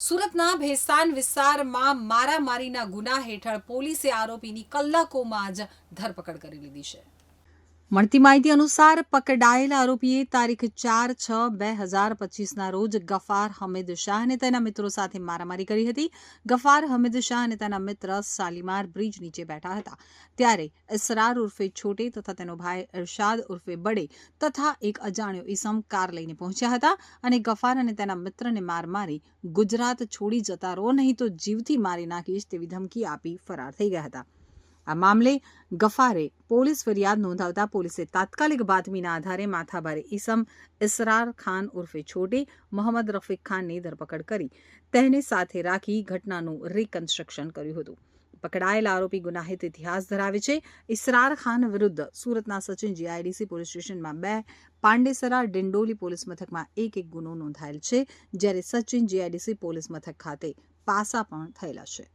સુરતના ભેસ્તાન વિસ્તારમાં મારામારીના ગુના હેઠળ પોલીસે આરોપીની કલાકોમાં જ ધરપકડ કરી લીધી છે. મળતી માહિતી અનુસાર પકડાયેલા આરોપીએ તારીખ ચાર છ બે હજાર પચીસના રોજ ગફાર હમીદ શાહ અને તેના મિત્રો સાથે મારામારી કરી હતી. ગફાર હમીદ શાહ અને તેના મિત્ર શાલીમાર બ્રિજ નીચે બેઠા હતા. ત્યારે ઇસરાર ઉર્ફે છોટે તથા તેનો ભાઈ ઇરશાદ ઉર્ફે બડે તથા એક અજાણ્યો ઈસમ કાર લઈને પહોંચ્યા હતા અને ગફાર અને તેના મિત્રને માર મારી ગુજરાત છોડી જતા રહો, નહીં તો જીવથી મારી નાખીશ તેવી ધમકી આપી ફરાર થઈ ગયા હતા. આ મામલે ગફારે પોલીસ ફરિયાદ નોંધાવતા પોલીસે તાત્કાલિક બાતમીના આધારે માથાભારે ઈસમ ઇસરાર ખાન ઉર્ફે છોટે મોહમ્મદ રફીક ખાનની ધરપકડ કરી. તેને સાથે રાખી ઘટનાનું રિકન્સ્ટ્રક્શન કર્યું હતું. પકડાયેલા આરોપી ગુનાહિત ઇતિહાસ ધરાવે છે. ઇસરાર ખાન વિરુદ્ધ સુરતના સચિન જીઆઈડીસી પોલીસ સ્ટેશનમાં બે, પાંડેસરા ડિંડોલી પોલીસ મથકમાં એક એક ગુનો નોંધાયેલ છે, જ્યારે સચિન જીઆઈડીસી પોલીસ મથક ખાતે પાસા પણ થયેલા છે.